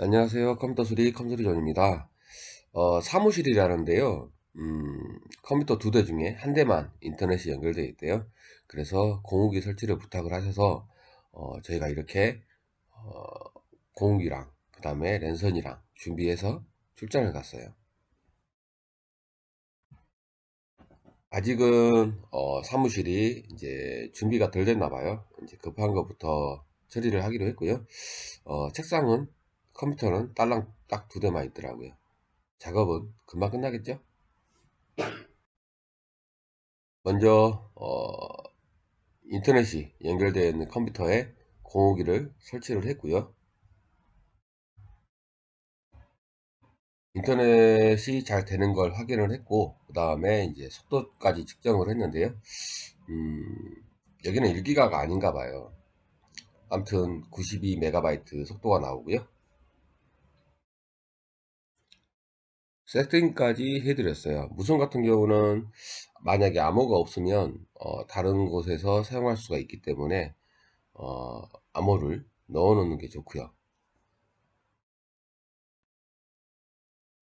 안녕하세요. 컴퓨터 수리 컴소리 존입니다. 어, 사무실이라는데요. 음, 컴퓨터 두 대 중에 한 대만 인터넷이 연결되어 있대요. 그래서 공욱이 설치를 부탁을 하셔서 어, 저희가 이렇게 어, 공욱이랑 그 다음에 랜선이랑 준비해서 출장을 갔어요. 아직은 어, 사무실이 이제 준비가 덜 됐나 봐요. 이제 급한 것부터 처리를 하기로 했고요. 어, 책상은 컴퓨터는 딸랑 딱 두 대만 있더라고요. 작업은 금방 끝나겠죠? 먼저 어, 인터넷이 연결되어 있는 컴퓨터에 공호기를 설치를 했고요. 인터넷이 잘 되는 걸 확인을 했고 그 다음에 이제 속도까지 측정을 했는데요. 음, 여기는 1기가가 아닌가 봐요. 아무튼 92MB 속도가 나오고요. 세팅까지 해드렸어요. 무선 같은 경우는 만약에 암호가 없으면 어, 다른 곳에서 사용할 수가 있기 때문에 어, 암호를 넣어 놓는 게 좋고요.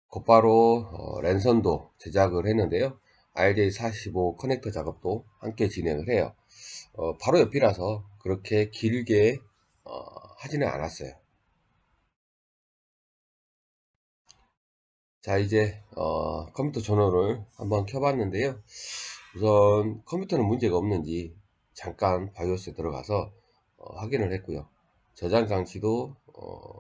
곧바로 어, 랜선도 제작을 했는데요. RJ45 커넥터 작업도 함께 진행을 해요. 어, 바로 옆이라서 그렇게 길게 어, 하지는 않았어요. 자 이제 어, 컴퓨터 전원을 한번 켜봤는데요. 우선 컴퓨터는 문제가 없는지 잠깐 바이오스에 들어가서 어, 확인을 했고요. 저장 장치도 어,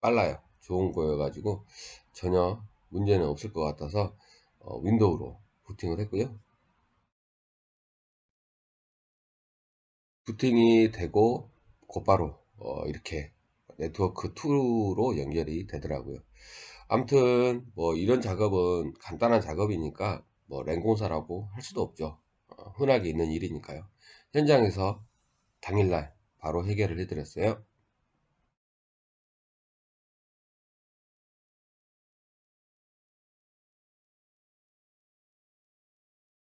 빨라요. 좋은 거여 가지고 전혀 문제는 없을 것 같아서 어, 윈도우로 부팅을 했고요. 부팅이 되고 곧바로 어, 이렇게 네트워크 2로 연결이 되더라고요 아무튼 뭐 이런 작업은 간단한 작업이니까 뭐 랭공사라고 할 수도 없죠. 어, 흔하게 있는 일이니까요. 현장에서 당일날 바로 해결을 해드렸어요